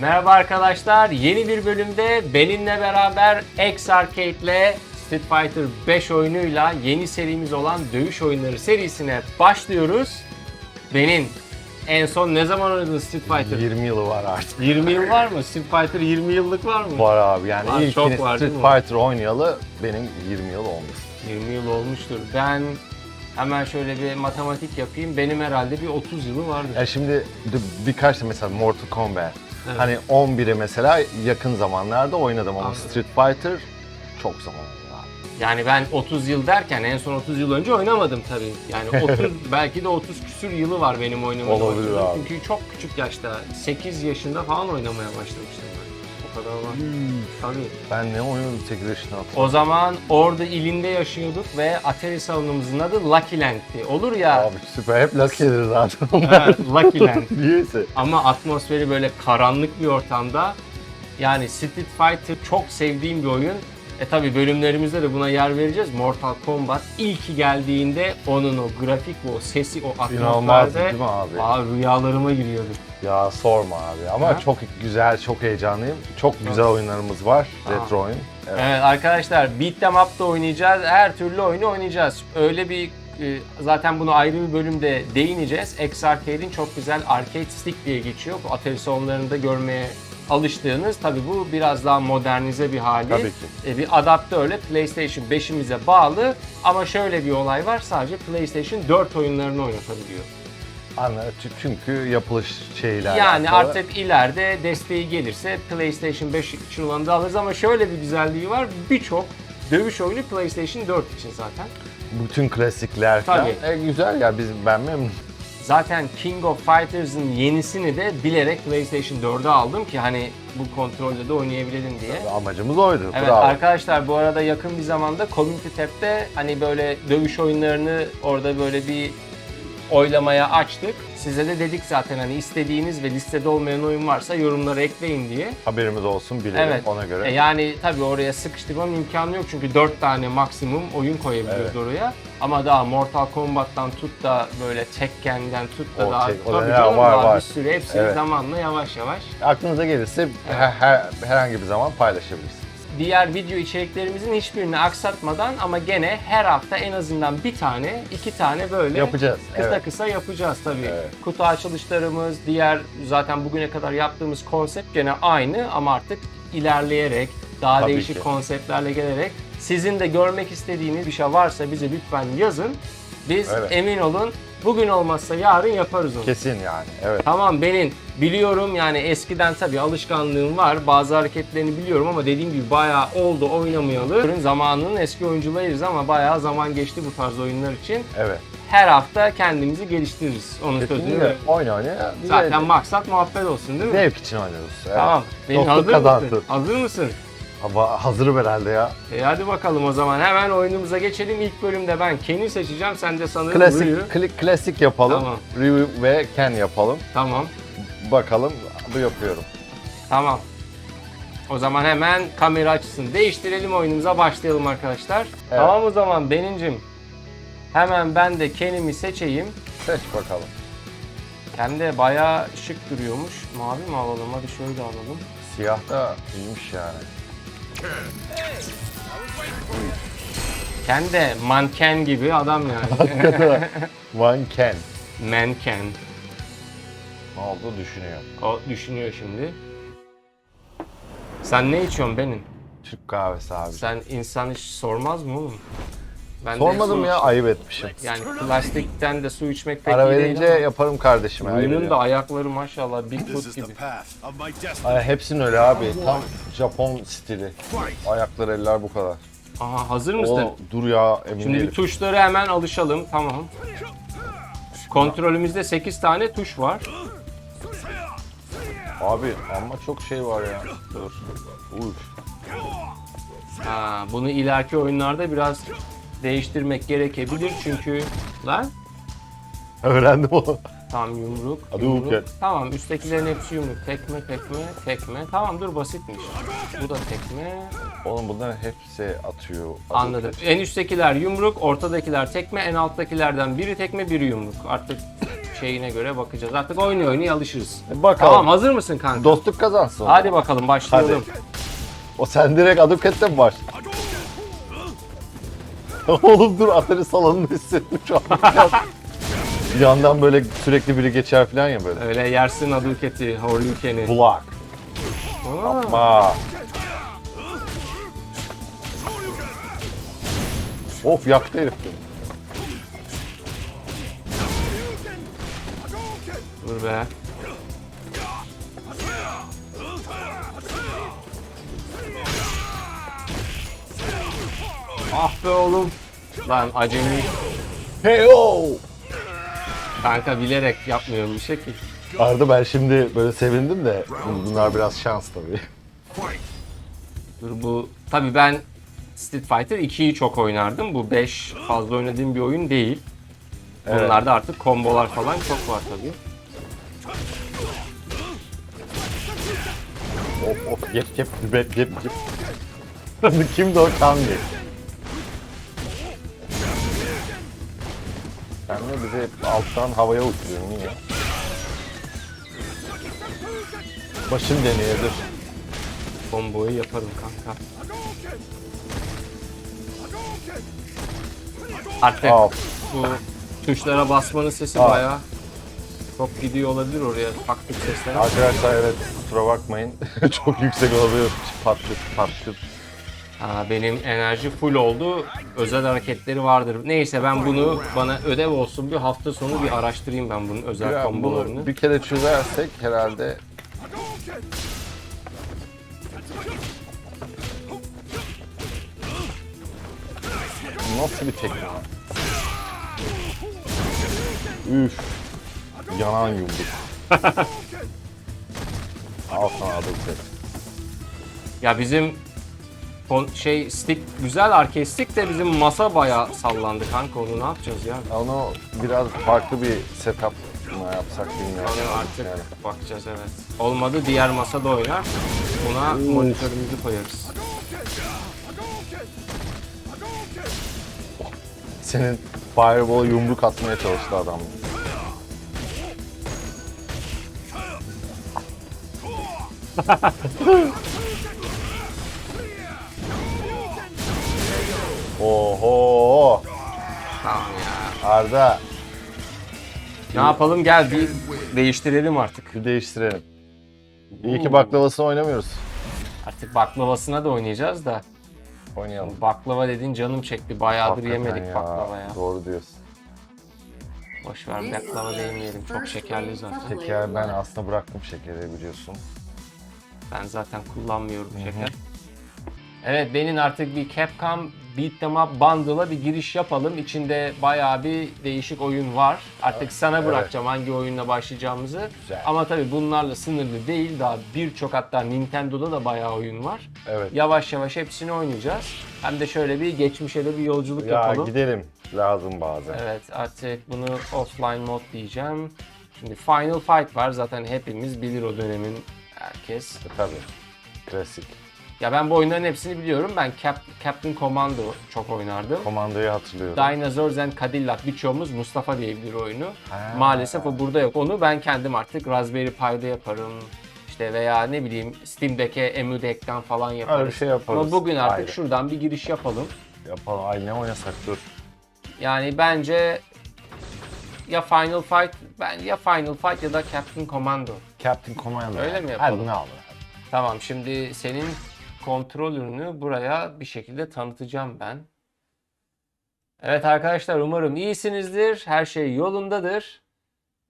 Merhaba arkadaşlar. Yeni bir bölümde benimle beraber X Arcade ile Street Fighter 5 oyunuyla yeni serimiz olan dövüş oyunları serisine başlıyoruz. Benim en son ne zaman oynadın Street Fighter? 20 yılı var artık. 20 yıl var mı? Street Fighter 20 yıllık var mı? Var abi yani Var, çok ilkini var, Street? Fighter oynayalı benim 20 yıl olmuş. 20 yıl olmuştur. Ben hemen şöyle bir matematik yapayım. Benim herhalde bir 30 yılı vardır. Ya şimdi bir- birkaç da mesela Mortal Kombat. Evet. Hani 11'i mesela yakın zamanlarda oynadım ama Anladım. Street Fighter çok zaman oldu abi. Yani ben 30 yıl derken en son 30 yıl önce oynamadım tabii. Yani 30 belki de 30 küsür yılı var benim oynamadığım. Olabilir hatırlıyorum. abi. Çünkü çok küçük yaşta 8 yaşında falan oynamaya başlamıştım ben. Kadar var. Tabii. Ben ne 8 yaşında hatırlıyorum. O zaman orada ilinde yaşıyorduk ve Atari salonumuzun adı Lucky Land'ti. Olur ya. Abi süper hep Lucky'dir zaten. Evet, Lucky Land. Niyeyse. Ama atmosferi böyle karanlık bir ortamda. Yani Street Fighter çok sevdiğim bir oyun. E tabi bölümlerimizde de buna yer vereceğiz. Mortal Kombat ilk geldiğinde onun o grafik ve o sesi, o İnanılmaz atmosferde değil mi abi? Aa, rüyalarıma giriyordu. Ya sorma abi ama Ha? çok güzel, çok heyecanlıyım. Çok güzel oyunlarımız var, retro oyun. Evet. Evet arkadaşlar Beat 'em up da oynayacağız. Her türlü oyunu oynayacağız. Öyle bir e, zaten bunu ayrı bir bölümde değineceğiz. X Arcade'in çok güzel arcade stick diye geçiyor. Bu Atari salonlarında görmeye alıştığınız. Tabi bu biraz daha modernize bir hali. Tabii ki. E, bir adaptörle PlayStation 5'imize bağlı. Ama şöyle bir olay var. Sadece PlayStation 4 oyunlarını oynatabiliyor. Anla, çü- çünkü yapılış şeyle Yani alakalı. artık ileride desteği gelirse PlayStation 5 için olanı da alırız ama şöyle bir güzelliği var. Birçok dövüş oyunu PlayStation 4 için zaten. bütün klasikler. Tabii. E, güzel ya biz ben memnunum. Zaten King of Fighters'ın yenisini de bilerek PlayStation 4'e aldım ki hani bu kontrolle de oynayabilelim diye. Amacımız oydu. Evet Bravo. arkadaşlar bu arada yakın bir zamanda Community Tab'de hani böyle dövüş oyunlarını orada böyle bir oylamaya açtık. Size de dedik zaten hani istediğiniz ve listede olmayan oyun varsa yorumlara ekleyin diye. Haberimiz olsun bilelim Evet. ona göre. E yani tabii oraya sıkıştırmam imkanı yok çünkü 4 tane maksimum oyun koyabiliyoruz Evet. oraya. Ama daha Mortal Kombat'tan tut da böyle Tekken'den tut da O daha tek- o tabii da canım, var, daha var. bir sürü hepsini Evet. zamanla yavaş yavaş. Aklınıza gelirse her, her- herhangi bir zaman paylaşabilirsiniz. Diğer video içeriklerimizin hiçbirini aksatmadan ama gene her hafta en azından bir tane, iki tane böyle Yapacağız, Kısa evet. kısa yapacağız tabii. Evet. Kutu açılışlarımız, diğer zaten bugüne kadar yaptığımız konsept gene aynı ama artık ilerleyerek, daha Tabii değişik ki. konseptlerle gelerek sizin de görmek istediğiniz bir şey varsa bize lütfen yazın. Biz Evet. emin olun bugün olmazsa yarın yaparız onu. Kesin yani. Evet. Tamam benim biliyorum yani eskiden tabii alışkanlığım var. Bazı hareketlerini biliyorum ama dediğim gibi bayağı oldu oynamayalı. Zamanının eski oyuncularıyız ama bayağı zaman geçti bu tarz oyunlar için. Evet. Her hafta kendimizi geliştiririz. Onun sözünü Kesinlikle veriyorum. oyna oyna. Zaten maksat muhabbet olsun değil mi? zevk için oynuyoruz. Evet. Tamam. Benim Dostluk hazır kazansın. mısın? Hazır mısın? Ama hazırım herhalde ya. E hadi bakalım o zaman hemen oyunumuza geçelim. İlk bölümde ben Ken'i seçeceğim. Sen de sanırım Klasik Ru'yu. kli- klasik yapalım. Tamam. Review ve Ken yapalım. Tamam. Bakalım bu yapıyorum. Tamam. O zaman hemen kamera açısını değiştirelim oyunumuza başlayalım arkadaşlar. Tamam o zaman Benincim. Hemen ben de Ken'imi seçeyim. Seç bakalım. Ken de bayağı şık duruyormuş. Mavi mi alalım? Hadi şöyle alalım. Siyah da iyiymiş yani. Ken de manken gibi adam yani. One Ken. Manken. Ne oldu düşünüyor. O düşünüyor şimdi. Sen ne içiyorsun benim? Türk kahvesi abi. Sen insan hiç sormaz mı oğlum? Ben de Sormadım su ya ayıp etmişim. Yani plastikten de su içmek pek Ara iyi verince değil ama. yaparım kardeşime. ayıp da ediyorum. ayakları maşallah This Bigfoot is gibi. path of my destiny. Ay, hepsinin öyle abi. Tam Japon stili. Ayaklar eller bu kadar. Aha hazır mısın? O dur ya emin Şimdi değilim. tuşları hemen alışalım. Tamam. Kontrolümüzde 8 tane tuş var. Abi ama çok şey var ya. Dur. Uf. Ha, bunu ileriki oyunlarda biraz değiştirmek gerekebilir çünkü lan Öğrendim onu. Tamam yumruk. Hadi yumruk. Hulk. Tamam üsttekilerin hepsi yumruk. Tekme tekme tekme. Tamam dur basitmiş. Bu da tekme. Oğlum bunların hepsi atıyor. Anladım. En üsttekiler yumruk, ortadakiler tekme, en alttakilerden biri tekme, biri yumruk. Artık şeyine göre bakacağız. Artık oynuyor alışırız. Bakalım. Tamam hazır mısın kanka? Dostluk kazansın. Hadi bakalım başlayalım. O sen direkt Aduket'te mi başladın? Oğlum dur Atari salonunu hissettim şu an. Bir yandan böyle sürekli biri geçer falan ya böyle. Öyle yersin Hadouken'i, Horluken'i. Block. Aa. Of yaktı herif beni. Dur be. Ah be oğlum. Lan acemi. Hey o! Kanka bilerek yapmıyorum bir şey ki. Arda ben şimdi böyle sevindim de bunlar biraz şans tabii. Dur bu tabii ben Street Fighter 2'yi çok oynardım. Bu 5 fazla oynadığım bir oyun değil. Evet. Bunlarda artık kombolar falan çok var tabii. Of of yep yep yep yep yep. Kimdi o Kangi? De bizi hep alttan havaya uçuruyorsun niye? Başım deniyor dur. Komboyu yaparım kanka. Artık Al. bu tuşlara basmanın sesi Aa. bayağı çok gidiyor olabilir oraya taktık sesler. Arkadaşlar evet kusura bakmayın. Çok yüksek olabilir. Patlıt patlıt. Aa, benim enerji full oldu. Özel hareketleri vardır. Neyse ben bunu bana ödev olsun bir hafta sonu bir araştırayım ben bunun özel Ya kombolarını. bunu bir kere çözersek herhalde Nasıl bir tekme? Üf. Yanan yumruk. Al sana set. Ya bizim kon- şey stick güzel arcade stick de bizim masa bayağı sallandı kanka onu ne yapacağız ya? Onu biraz farklı bir setup mı yapsak bilmiyorum. Onu artık Yani. bakacağız evet. Olmadı diğer masada oynar. Buna monitörümüzü koyarız. Senin fireball yumruk atmaya çalıştı adam. Oho! Tamam ya. Arda Ne yapalım gel bir değiştirelim artık. bir değiştirelim. İyi ki baklavasını oynamıyoruz. Artık baklavasına da oynayacağız da. Oynayalım. Baklava dediğin canım çekti. Bayağıdır Hakikaten yemedik ya, baklava ya. Doğru diyorsun. Boş ver baklava da yemeyelim. Çok şekerli zaten. Şeker ben aslında bıraktım şekeri biliyorsun. Ben zaten kullanmıyorum şeker. Evet benim artık bir Capcom Beat'em Up Bundle'a bir giriş yapalım. İçinde bayağı bir değişik oyun var. Artık sana Evet. bırakacağım hangi oyunla başlayacağımızı. Güzel. Ama tabii bunlarla sınırlı değil. Daha birçok hatta Nintendo'da da bayağı oyun var. Evet. Yavaş yavaş hepsini oynayacağız. Hem de şöyle bir geçmişe de bir yolculuk Ya yapalım. gidelim. Lazım bazen. Evet artık bunu offline mod diyeceğim. Şimdi Final Fight var. Zaten hepimiz bilir o dönemin herkes. E, tabii. Klasik. Ya ben bu oyunların hepsini biliyorum. Ben Cap- Captain Commando çok oynardım. Komandoyu hatırlıyorum. Dinosaurs and Cadillac birçoğumuz Mustafa diye bilir oyunu. Ha. Maalesef o burada yok. Onu ben kendim artık Raspberry Pi'de yaparım. İşte veya ne bileyim Steam'deki Emu Deck'ten falan yaparız. Öyle bir şey yaparız. Ama bugün artık Aynen. şuradan bir giriş yapalım. Yapalım. Ay ne oynasak dur. Yani bence ya Final Fight, ben ya Final Fight ya da Captain Commando. Captain Commando. Öyle mi yapalım? Hadi bunu al. Tamam şimdi senin kontrolörünü buraya bir şekilde tanıtacağım ben. Evet arkadaşlar umarım iyisinizdir. Her şey yolundadır.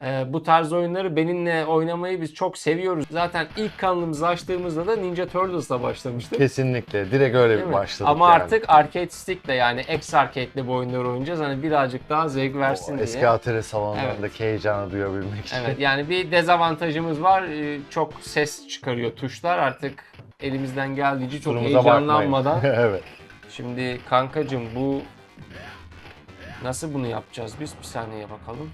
Ee, bu tarz oyunları benimle oynamayı biz çok seviyoruz. Zaten ilk kanalımızı açtığımızda da Ninja Turtles'la başlamıştık. Kesinlikle. Direkt öyle Değil bir mi? başladık Ama yani. artık arcade stick'le yani X arcade'le bu oyunları oynayacağız. Hani birazcık daha zevk versin O diye. eski ATR salonlarındaki heyecanı duyabilmek için. Evet yani bir dezavantajımız var. Ee, Çok ses çıkarıyor tuşlar. Artık elimizden geldiğince çok bakmayın. heyecanlanmadan. evet. Şimdi kankacım bu nasıl bunu yapacağız biz? Bir saniye bakalım.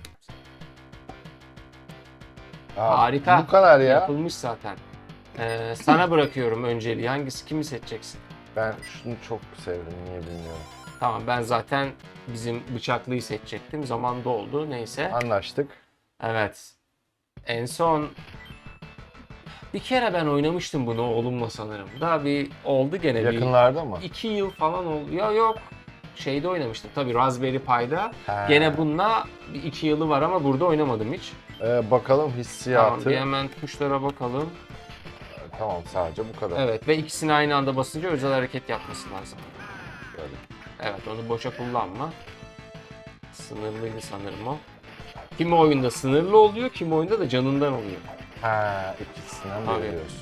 Aa, Harika. Bu kadar ya. Yapılmış zaten. Ee, sana bırakıyorum önceliği. Hangisi kimi seçeceksin? Ben şunu çok sevdim. Niye bilmiyorum. Tamam ben zaten bizim bıçaklıyı seçecektim. Zaman doldu neyse. Anlaştık. Evet. En son bir kere ben oynamıştım bunu oğlumla sanırım. Daha bir oldu gene bir Yakınlarda mı? iki yıl falan oldu. Ya yok. Şeyde oynamıştım tabii Raspberry Pi'da. He. Gene bununla bir iki yılı var ama burada oynamadım hiç. Ee, bakalım Tamam hissiyatı. bir hemen tuşlara bakalım. Tamam sadece bu kadar. Evet ve ikisini aynı anda basınca özel hareket yapması lazım. Böyle. Evet onu boşa kullanma. Sınırlıydı sanırım o. Kimi oyunda sınırlı oluyor, kimi oyunda da canından oluyor. Ha, ikisinden Tabii. diyorsun.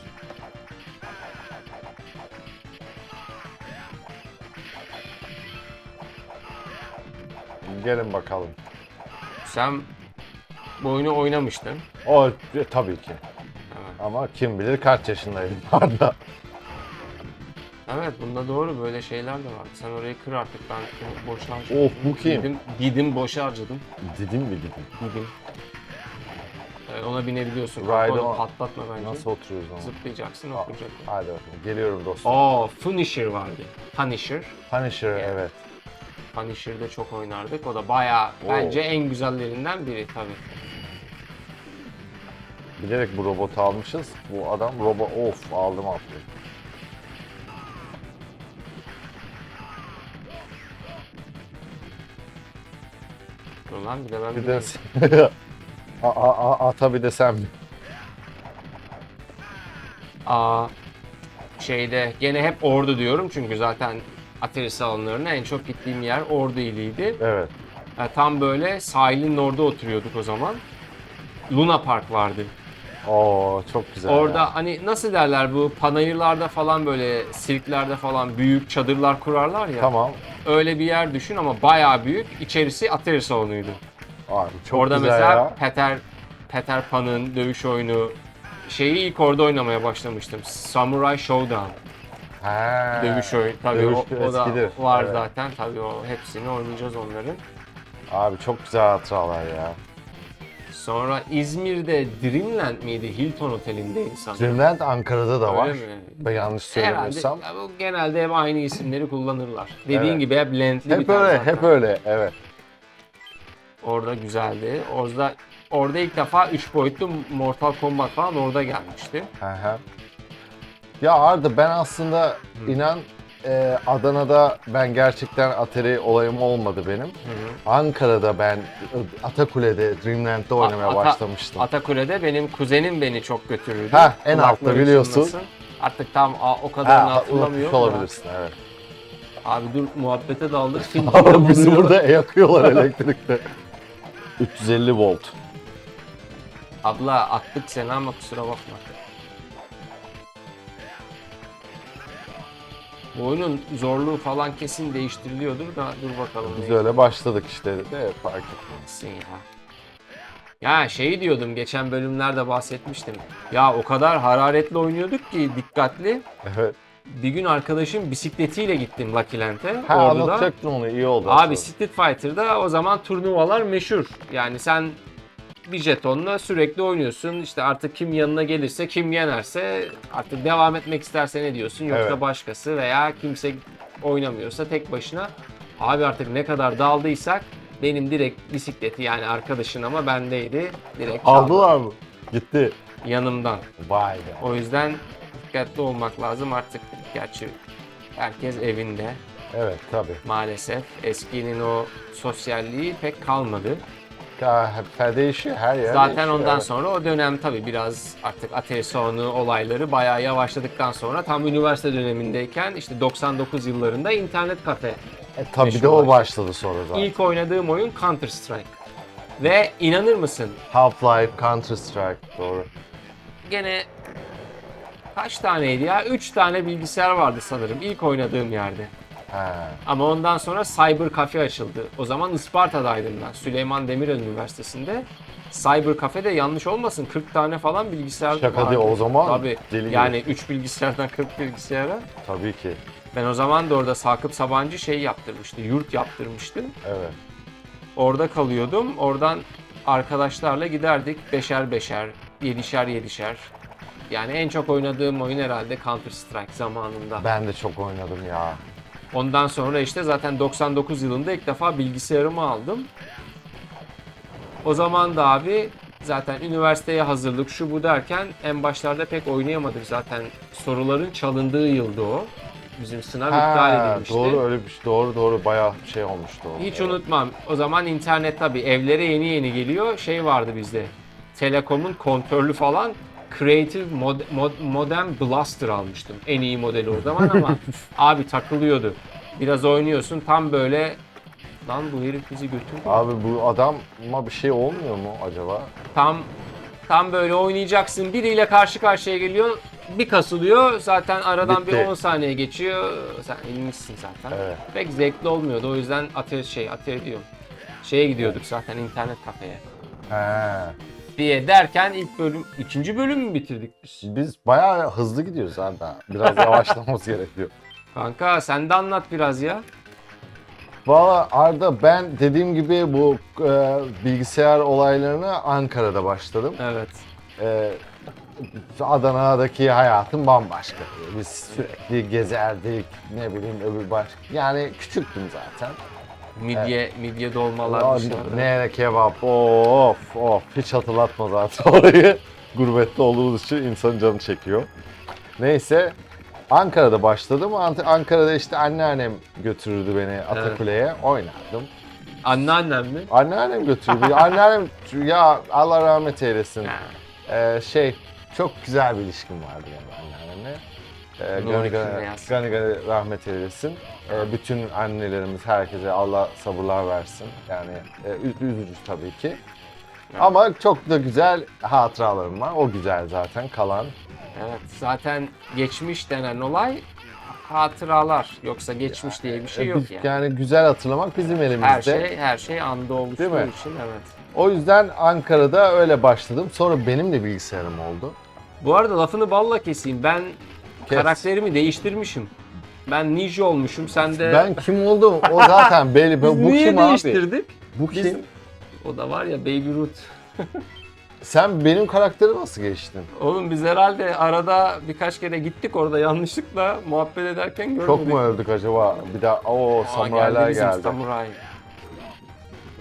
Gelin bakalım. Sen bu oyunu oynamıştın. O e, tabii ki. Evet. Ama kim bilir kaç yaşındaydım orada. Evet bunda doğru böyle şeyler de var. Sen orayı kır artık ben boşa harcadım. Of bu kim? Gidim, gidim boşa harcadım. Didim mi didim? Evet, ona binebiliyorsun. Ride on. patlatma bence. Nasıl oturuyoruz ama? Zıplayacaksın, Aa, oturacaksın. Hadi bakalım. Geliyorum dostum. Aa, Punisher vardı. Punisher. Punisher evet. Punisher'de çok oynardık. O da bayağı bence en güzellerinden biri tabii. Bilerek bu robotu almışız. Bu adam robot of aldım atlıyor. Dur lan bir de ben bir de a, a, a, ata bir de sen mi? Aa, şeyde gene hep Ordu diyorum çünkü zaten Atari salonlarına en çok gittiğim yer Ordu iliydi. Evet. Ha, tam böyle sahilin orada oturuyorduk o zaman. Luna Park vardı. Oo çok güzel. Orada ya. hani nasıl derler bu panayırlarda falan böyle sirklerde falan büyük çadırlar kurarlar ya. Tamam. Öyle bir yer düşün ama bayağı büyük. İçerisi Atari salonuydu. Abi çok orada güzel mesela ya. Peter Peter Pan'ın dövüş oyunu şeyi ilk orada oynamaya başlamıştım. Samurai Showdown He. dövüş oyunu. Tabii Dövüş o, o da eskidir. var Evet. zaten. Tabii o hepsini oynayacağız onların. Abi çok güzel hatıralar ya. Sonra İzmir'de Dreamland miydi? Hilton Oteli'ndeydi sanırım. Dreamland Ankara'da da var. Öyle mi? Ben yanlış Herhalde söylemiyorsam. bu genelde hep aynı isimleri kullanırlar. Dediğin Evet. gibi hep bir Hep tarz öyle, zaten. hep öyle. Evet. Orada güzeldi. Orada orada ilk defa 3 boyutlu Mortal Kombat falan orada gelmişti. Hı hı. Ya Arda ben aslında inan e, Adana'da ben gerçekten Atari olayım olmadı benim. Ankara'da ben e, Atakule'de Dreamland'de oynamaya Ata- başlamıştım. Atakule'de benim kuzenim beni çok götürürdü. Ha, en altta Kulakları biliyorsun. çınlasın. Artık tam a- o kadarını Ha, hatırlamıyorum. unutmuş da. olabilirsin evet. Abi dur muhabbete daldık. Film Ama bizi burada yakıyorlar elektrikte. 350 volt. Abla attık seni ama kusura bakma. Bu oyunun zorluğu falan kesin değiştiriliyordur da dur bakalım. Biz öyle başladık işte de fark etmez. Ya. Ya şey diyordum geçen bölümlerde bahsetmiştim. Ya o kadar hararetli oynuyorduk ki dikkatli. Evet. Bir gün arkadaşım bisikletiyle gittim Lucky Land'e. Ha Ordu'da. anlatacaktın onu iyi oldu. Abi. Street Fighter'da o zaman turnuvalar meşhur. Yani sen bir jetonla sürekli oynuyorsun. İşte artık kim yanına gelirse, kim yenerse artık devam etmek isterse ne diyorsun? Yoksa Evet. başkası veya kimse oynamıyorsa tek başına. Abi artık ne kadar daldıysak benim direkt bisikleti yani arkadaşın ama bendeydi. Direkt çaldı. Aldılar mı? Gitti. yanımdan. Vay be. O yüzden dikkatli olmak lazım artık. Gerçi herkes evinde Evet tabii. maalesef. Eskinin o sosyalliği pek kalmadı. Ya, hep değişiyor her yer Zaten değişiyor, ondan evet. sonra o dönem tabii biraz artık Atari sonu olayları bayağı yavaşladıktan sonra tam üniversite dönemindeyken işte 99 yıllarında internet kafe. E, meşhur de o başladı. başladı sonra zaten. İlk oynadığım oyun Counter Strike. Ve inanır mısın Half-Life, Counter Strike doğru. gene kaç taneydi ya? 3 tane bilgisayar vardı sanırım ilk oynadığım yerde. He. Ama ondan sonra Cyber Cafe açıldı. O zaman Isparta'daydım ben. Süleyman Demirel Üniversitesi'nde. Cyber Cafe'de yanlış olmasın 40 tane falan bilgisayar Şaka vardı. değil, o zaman Tabii. deli gibi. yani 3 bilgisayardan 40 bilgisayara. Tabii ki. Ben o zaman da orada Sakıp Sabancı şey yaptırmıştı. Yurt yaptırmıştı. Evet. Orada kalıyordum. Oradan arkadaşlarla giderdik. Beşer beşer, yedişer yedişer. Yani en çok oynadığım oyun herhalde Counter Strike zamanında. Ben de çok oynadım ya. Ondan sonra işte zaten 99 yılında ilk defa bilgisayarımı aldım. O zaman da abi Zaten üniversiteye hazırlık şu bu derken en başlarda pek oynayamadık zaten. Soruların çalındığı yıldı o. Bizim sınav iptal Ha, edilmişti. doğru öyle bir şey. Doğru doğru bayağı şey olmuştu. Hiç unutmam. O zaman internet tabii evlere yeni yeni geliyor. Şey vardı bizde. Telekom'un kontörlü falan Creative Mod- Mod- Modem Blaster almıştım. En iyi modeli o zaman ama abi takılıyordu. Biraz oynuyorsun tam böyle lan bu herif bizi götürdü. Abi bu adama bir şey olmuyor mu acaba? Tam tam böyle oynayacaksın. Biriyle karşı karşıya geliyor. Bir kasılıyor. Zaten aradan Bitti. bir 10 saniye geçiyor. Sen inmişsin zaten. Evet. Pek zevkli olmuyordu. O yüzden atölye şey atölye diyorum. Şeye gidiyorduk zaten internet kafeye. He. Diye derken ilk bölüm, ikinci bölüm mü bitirdik biz? Biz bayağı hızlı gidiyoruz abi. daha. Biraz yavaşlamamız gerekiyor. Kanka sen de anlat biraz ya. Valla Arda ben dediğim gibi bu e, bilgisayar olaylarına Ankara'da başladım. Evet. E, Adana'daki hayatım bambaşka. Biz sürekli gezerdik, ne bileyim öbür baş... Yani küçüktüm zaten. Midye, midye dolmalar Aa, dışarıda. Ne kebap, of of hiç hatırlatma zaten orayı. Gurbette olduğumuz için insanın canı çekiyor. Neyse Ankara'da başladım. Ant- Ankara'da işte anneannem götürürdü beni Atakule'ye. Oynardım. Anneannem mi? Anneannem götürdü. anneannem ya Allah rahmet eylesin. Ee, şey çok güzel bir ilişkim vardı yani. Ee, Nur gani, içinde gani, yatsın. gani gani rahmet eylesin. Ee, bütün annelerimiz herkese Allah sabırlar versin. Yani e, ü- üzücü tabii ki. Ama çok da güzel hatıralarım var. O güzel zaten kalan. Evet. Zaten geçmiş denen olay hatıralar. Yoksa geçmiş diye bir şey Ee, yok biz- yani. yani güzel hatırlamak bizim elimizde. Her şey her şey anda oluştuğu Değil mi? için evet. O yüzden Ankara'da öyle başladım. Sonra benim de bilgisayarım oldu. Bu arada lafını balla keseyim. Ben Kes. karakterimi değiştirmişim. Ben ninja olmuşum. Sen de Ben kim oldum? O zaten belli. Biz Bu niye kim abi? değiştirdik? Bu Biz- kim? O da var ya Baby Ruth. Sen benim karakteri nasıl geçtin? Oğlum biz herhalde arada birkaç kere gittik orada yanlışlıkla muhabbet ederken görmedik. Çok mu öldük acaba? Bir daha o Aa, samuraylar bizim geldi. Samuray.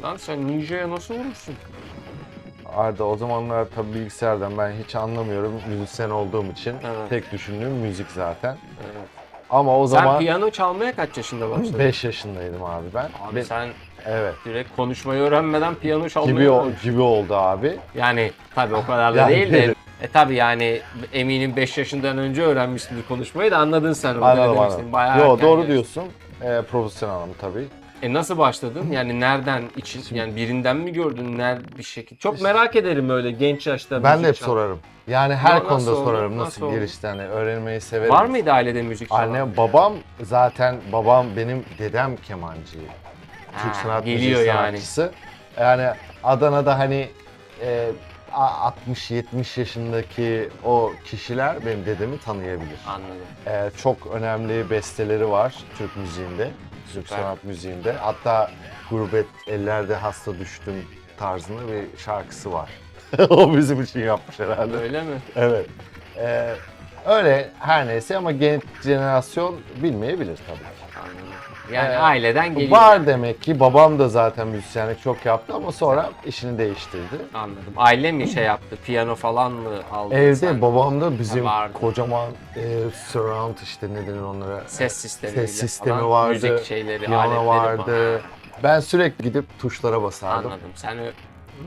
Lan sen ninja'ya nasıl vurursun? Arda o zamanlar tabii bilgisayardan ben hiç anlamıyorum müzisyen olduğum için. Evet. Tek düşündüğüm müzik zaten. Evet. Ama o Sen zaman piyano çalmaya kaç yaşında başladın? 5 yaşındaydım abi ben. Abi Ve- sen Evet. direkt konuşmayı öğrenmeden piyano çalmayı Gibi, o, gibi oldu abi. Yani tabii o kadar da Yani- değil de e tabii yani eminim 5 yaşından önce öğrenmişsindir konuşmayı da anladın sen Anladım anladım. Bayağı Yo doğru yaş- diyorsun. Ee, profesyonel hanım tabii. E nasıl başladın? Yani nereden için yani birinden mi gördün? Nerede bir şekil? Çok merak ederim öyle genç yaşta. Ben de hep çal- sorarım. Yani her Nasıl konuda oldu? sorarım Nasıl nasıl, oldu? gelişti hani öğrenmeyi severim. Var mıydı ailede müzik çalan? Anne babam zaten babam benim dedem kemancı. Türk Ha, sanat geliyor müziği yani. sanatçısı. Yani Adana'da hani e, a- 60-70 yaşındaki o kişiler benim dedemi tanıyabilir. Anladım. E, çok önemli besteleri var Türk müziğinde, Türk sanat müziğinde. Hatta Gurbet Ellerde Hasta Düştüm tarzında bir şarkısı var. o bizim için yapmış herhalde. Öyle mi? Evet. Ee, öyle her neyse ama genç jenerasyon bilmeyebilir tabii. Anladım. Yani Ee, aileden geliyor. Var demek ki babam da zaten müzisyenlik çok yaptı ama sonra işini değiştirdi. Anladım. Aile mi şey yaptı? Piyano falan mı aldı? Evde sen? babam da bizim Ha, vardı. kocaman e, surround işte ne denir onlara Ses sistemi. ses sistemi falan, vardı. Müzik şeyleri, piyano aletleri vardı. falan. Ben sürekli gidip tuşlara basardım. Anladım. Sen ö-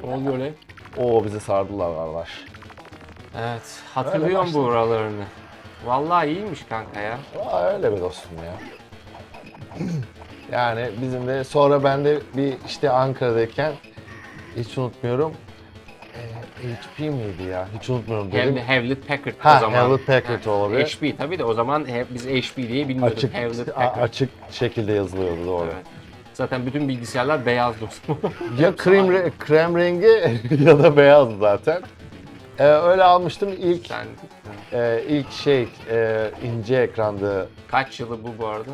ne oluyor lan? Oo bizi sardılar var. Evet. Hatırlıyorum bu oralarını. Vallahi iyiymiş kanka ya. Aa, öyle bir dostum ya. Yani bizim de sonra ben de bir işte Ankara'dayken hiç unutmuyorum. HP miydi ya? Hiç unutmuyorum dedim. Hewlett Packard Ha, o zaman. Hewlett Packard olabilir. HP tabii de o zaman he- biz HP diye bilmiyorduk. Açık Hewlett a- Packard. açık şekilde yazılıyordu doğru. Evet. Zaten bütün bilgisayarlar beyaz dostum. Ya krem re- krem rengi ya da beyaz zaten. Ee, öyle almıştım ilk Sen e, ilk şey e, ince ekrandı. kaç yılı bu bu arada?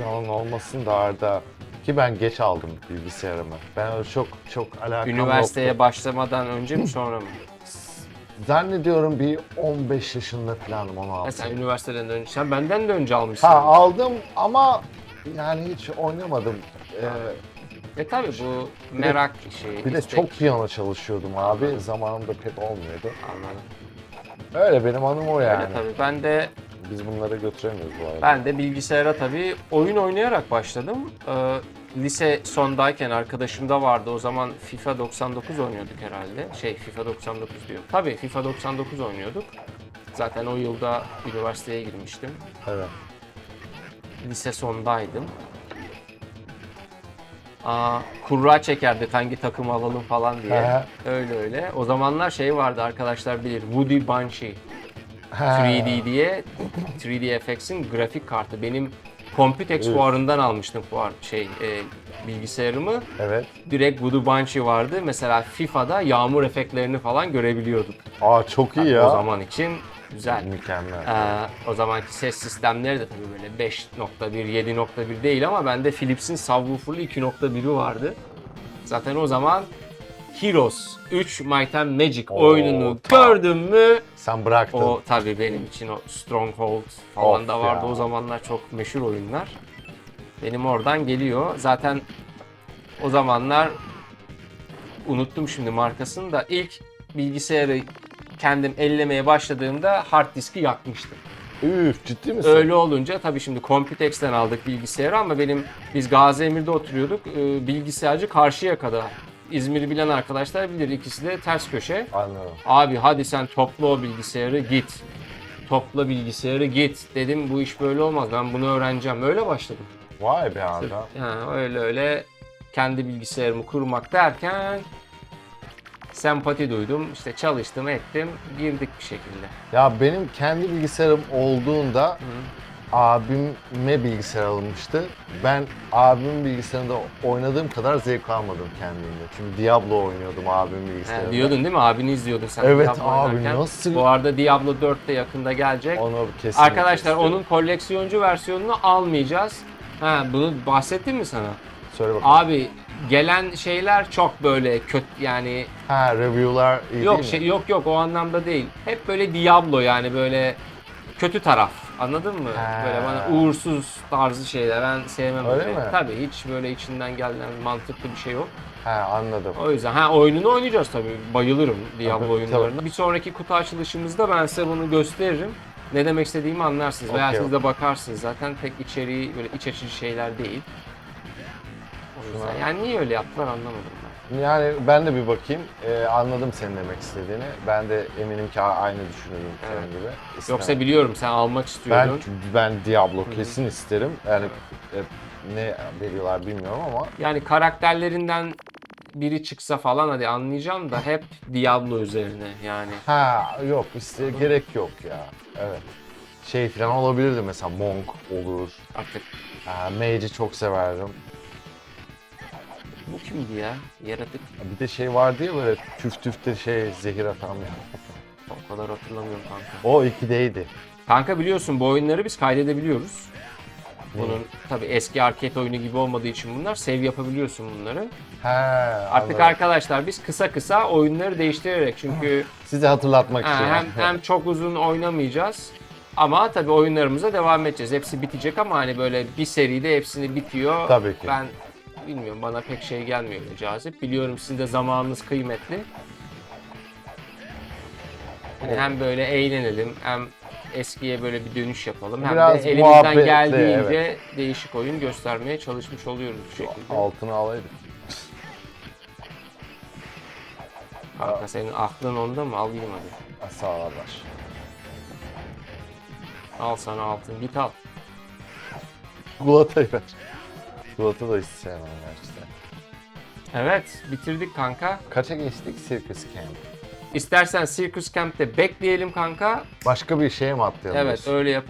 Yalan olmasın da Arda. Ki ben geç aldım bilgisayarımı. Ben öyle çok çok alakam Üniversiteye yoktu. başlamadan önce mi sonra mı? Zannediyorum bir 15 yaşında falanım onu Ha, aldım. sen üniversiteden önce, sen benden de önce almışsın. Ha aldım ama yani hiç oynamadım. Ee, E tabi bu merak işi. Bir de istek. çok piyano çalışıyordum abi. Zamanımda pek olmuyordu. Anladım. Öyle benim anım o yani. Öyle tabii. Ben de Biz bunları götüremiyoruz bu arada. ben de bilgisayara tabii oyun oynayarak başladım. Ee, lise sondayken arkadaşım da vardı. O zaman FIFA 99 oynuyorduk herhalde. Şey FIFA 99 diyor. Tabii FIFA 99 oynuyorduk. Zaten o yılda üniversiteye girmiştim. Evet. lise sondaydım. Aa, kurra çekerdik hangi takımı alalım falan diye. Öyle öyle. O zamanlar şey vardı arkadaşlar bilir. Woody Banshee Ha. 3D diye 3D FX'in grafik kartı. Benim Computex Evet. fuarından almıştım fuar şey e, bilgisayarımı. Evet. Direkt Voodoo Banshee vardı. Mesela FIFA'da yağmur efektlerini falan görebiliyorduk. Aa çok iyi ya. O zaman için güzel. Mükemmel. Ee, o zamanki ses sistemleri de tabii böyle 5.1, 7.1 değil ama bende Philips'in subwoofer'lı 2.1'i vardı. Zaten o zaman Heroes 3 Might and Magic Oo, oyununu tamam. gördüm mü Sen bıraktın. o tabii benim için o Stronghold falan Of da vardı. ya. O zamanlar çok meşhur oyunlar. Benim oradan geliyor. Zaten o zamanlar unuttum şimdi markasını da ilk bilgisayarı kendim ellemeye başladığımda hard diski yakmıştım. Üf ciddi misin? Öyle olunca tabii şimdi Computex'ten aldık bilgisayarı ama benim biz Gazi Emir'de oturuyorduk. Ee, bilgisayarcı Karşıyaka'da. İzmir'i bilen arkadaşlar bilir ikisi de ters köşe. Anladım. Abi hadi sen topla o bilgisayarı git. Topla bilgisayarı git. Dedim bu iş böyle olmaz. Ben bunu öğreneceğim. Öyle başladım. Vay be abi. Ha, öyle öyle kendi bilgisayarımı kurmak derken sempati duydum. İşte çalıştım ettim. Girdik bir şekilde. Ya benim kendi bilgisayarım olduğunda abime bilgisayar alınmıştı. Ben abimin bilgisayarında oynadığım kadar zevk almadım kendimde. Çünkü Diablo oynuyordum abimin bilgisayarında. diyordun değil mi? Abini izliyordun sen. Evet Diablo abi, oynarken. nasıl- Bu arada Diablo 4 de yakında gelecek. Onu kesin. Arkadaşlar onun koleksiyoncu versiyonunu almayacağız. Ha bunu bahsettim mi sana? Söyle bakalım. Abi gelen şeyler çok böyle kötü yani Ha review'lar iyi yok değil şey mi? yok yok o anlamda değil. Hep böyle Diablo yani böyle kötü taraf. Anladın mı? Ha. Böyle bana uğursuz tarzı şeyler ben sevmem Öyle öyle. mi? Tabii hiç böyle içinden gelen mantıklı bir şey yok. Ha anladım. O yüzden ha oyununu oynayacağız tabii. Bayılırım Diablo Tabii, oyunlarına. Bir sonraki kutu açılışımızda ben size bunu gösteririm. Ne demek istediğimi anlarsınız veya Okey. siz de bakarsınız. Zaten pek içeriği böyle iç açıcı şeyler değil. O yüzden yani niye öyle yaptılar anlamadım. Yani ben de bir bakayım. Ee, anladım senin demek istediğini. Ben de eminim ki aynı düşünüyorum senin Evet. gibi. İstemem. Yoksa biliyorum sen almak ben istiyordun. ben Diablo kesin isterim. Yani e, ne veriyorlar bilmiyorum ama Yani karakterlerinden biri çıksa falan hadi anlayacağım da hep Diablo üzerine yani. ha yok iste gerek yok ya. Evet. Şey falan olabilirdi mesela Monk olur. Artık Ha, Mage'i çok severdim. Bu kimdi ya? Yaratık. Bir de şey vardı ya böyle tüf tüf de şey zehir atan bir. O kadar hatırlamıyorum kanka. O ikideydi. Kanka biliyorsun bu oyunları biz kaydedebiliyoruz. Bunun tabi eski arcade oyunu gibi olmadığı için bunlar save yapabiliyorsun bunları. He, Artık anladım. arkadaşlar biz kısa kısa oyunları değiştirerek çünkü Sizi hatırlatmak ha, için. hem hem çok uzun oynamayacağız ama tabi oyunlarımıza devam edeceğiz. Hepsi bitecek ama hani böyle bir seride hepsini bitiyor. Tabii ki. Ben bilmiyorum bana pek şey gelmiyor cazip. Biliyorum sizin de zamanınız kıymetli. Hani hem böyle eğlenelim hem eskiye böyle bir dönüş yapalım. Hem Biraz de elimizden muhabbetli, geldiğince değişik oyun göstermeye çalışmış oluyoruz bu şekilde. Altını alaydık. Kanka senin aklın onda mı? Alayım hadi. Ha, Sağ ol. Al sana altın. Git al. Gulata'yı ver. Gulata da hiç sevmem gerçekten. Evet bitirdik kanka. Kaça geçtik? Circus Camp. İstersen Circus Camp'te bekleyelim kanka. Başka bir şeye mi atlayalım? Evet öyle yapalım.